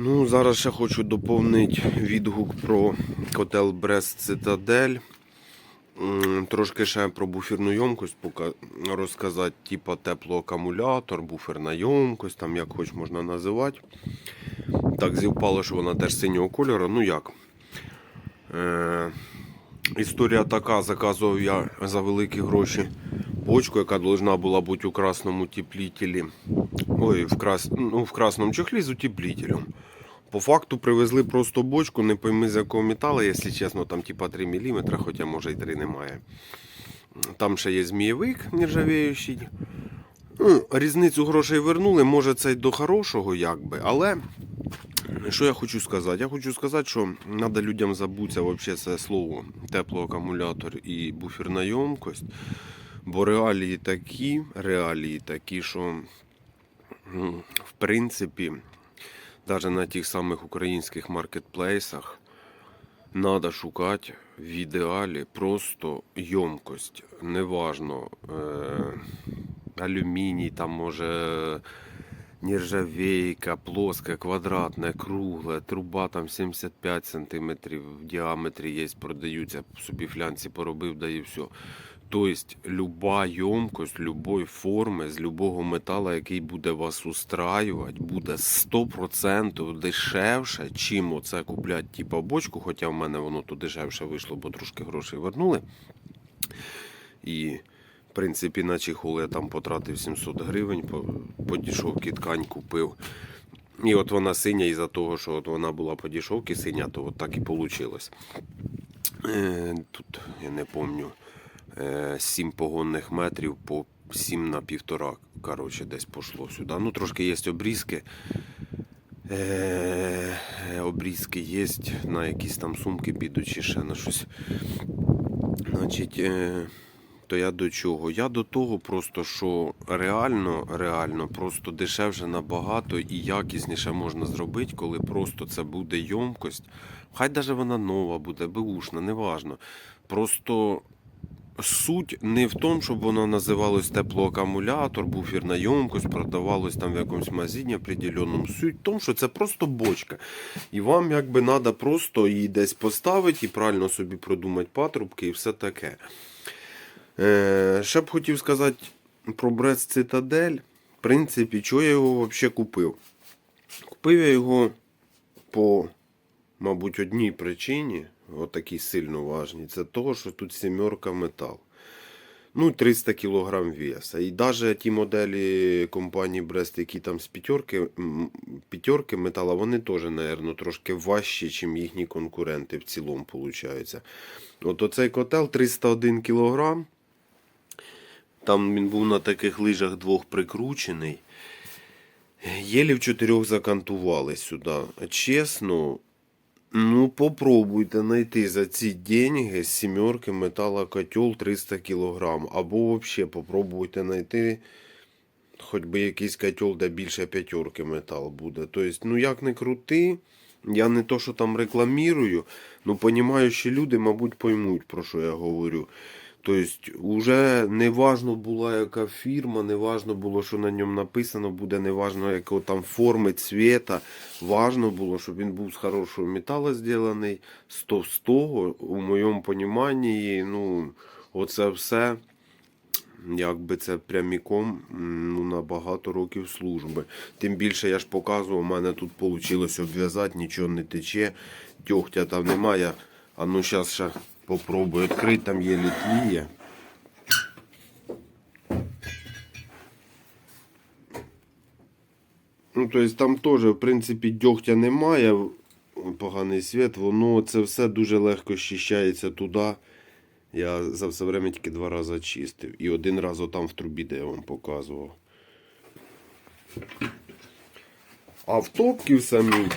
Ну, зараз ще хочу доповнити відгук про котел Брест Цитадель. Трошки ще про буферну пока- розказати, типа теплоакумулятор, буферна ємкость, там як хоч можна називати. Так, зівпало, що вона теж синього кольору. Ну як? Е, історія така, заказував я за великі гроші бочку, яка должна була бути у красному утеплителі. Ой, в, крас... ну, в красному чехлі з утеплителем. По факту привезли просто бочку, не пойми з якого металу, якщо чесно, там типа 3 мм, хоча може і 3 немає. Там ще є змієвик нержавіючий. Ну, різницю грошей вернули, може це й до хорошого, якби, але що я хочу сказати? Я хочу сказати, що треба людям забутися вообще це слово теплоакумулятор і буферна ємкость. Бо реалії такі, реалії такі, що в принципі, навіть на тих самих українських маркетплейсах треба шукати в ідеалі просто ємкость. Неважно, е, алюміній, там може нержавейка, плоска, квадратна, кругла, труба там 75 см в діаметрі є, продаються, собі флянці поробив, да і все. Тобто, люба ємкость, любої форми, з любого металу, який буде вас устраювати, буде 100% дешевше, чим оце купляти типа бочку, хоча в мене воно то дешевше вийшло, бо трошки грошей вернули. І, в принципі, на чехол я там потратив 700 гривень, по, по дешевці ткань купив. І от вона синя, із-за того, що от вона була по дешевці синя, то от так і вийшло. Е, Тут, я не пам'ятаю, 7 погонних метрів по 7 на півтора, коротше, десь пошло сюди. Ну, трошки є обрізки. Е, обрізки є на якісь там сумки підуть чи ще на щось. Значить, е, то я до чого? Я до того просто, що реально, реально, просто дешевше набагато і якісніше можна зробити, коли просто це буде ємкость. Хай навіть вона нова буде, беушна, неважно. Просто суть не в тому, щоб воно називалось теплоакумулятор, буферна ємкость, продавалось там в якомусь магазині определеному. Суть в тому, що це просто бочка. І вам якби треба просто її десь поставити і правильно собі продумати патрубки і все таке. Е, ще б хотів сказати про Брест Цитадель. В принципі, чого я його взагалі купив? Купив я його по, мабуть, одній причині, отакій сильно важній, це того, що тут сімерка метал. Ну, 300 кг веса. І навіть ті моделі компанії Брест, які там з п'ятерки, п'ятерки метала, вони теж, мабуть, трошки важчі, ніж їхні конкуренти в цілому, виходить. От оцей котел 301 кг. Там він був на таких лижах двох прикручений. Єлі в чотирьох закантували сюди. Чесно, ну попробуйте знайти за ці деньги з сімерки металокотел 300 кг. Або взагалі попробуйте знайти хоч би якийсь котел, де більше п'ятерки метал буде. Тобто, ну як не крути, я не то, що там рекламірую, ну розуміючі люди, мабуть, поймуть, про що я говорю. Тобто, вже не важно була яка фірма, не важно було, що на ньому написано, буде не важно, якого там форми, цвіта. Важно було, щоб він був з хорошого металу зроблений, з товстого, у моєму розумінні, ну, оце все. Якби це пряміком ну, на багато років служби. Тим більше я ж показував, у мене тут вийшло обв'язати, нічого не тече, тьохтя там немає. А ну зараз ще попробую відкрити, там є літліє. Ну, тобто там теж, в принципі, дьогтя немає, поганий світ, воно це все дуже легко щищається туди. Я за все время тільки два рази чистив. І один раз отам в трубі, де я вам показував. А в топці в самій.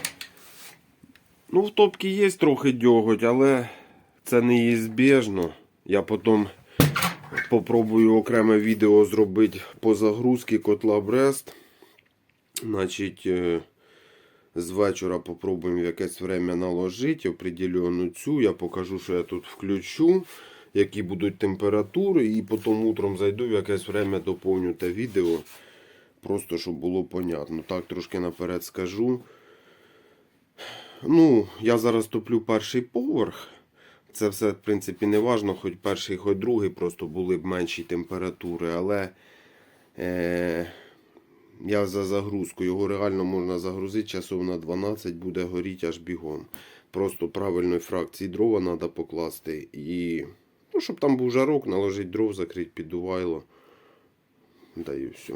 Ну, в топці є трохи дьоготь, але це неізбіжно. Я потім попробую окреме відео зробити по загрузці котла Брест. Значить, е, з вечора попробуємо якесь время наложити определену цю. Я покажу, що я тут включу, які будуть температури, і потім утром зайду в якесь время доповню те відео. Просто щоб було понятно. Так, трошки наперед скажу. Ну, я зараз топлю перший поверх. Це все, в принципі, не важно, хоч перший, хоч другий, просто були б менші температури, але е, я за загрузку. Його реально можна загрузити часов на 12, буде горіти аж бігом. Просто правильної фракції дрова треба покласти. І, ну, щоб там був жарок, наложити дров, закрити піддувайло. Да і все.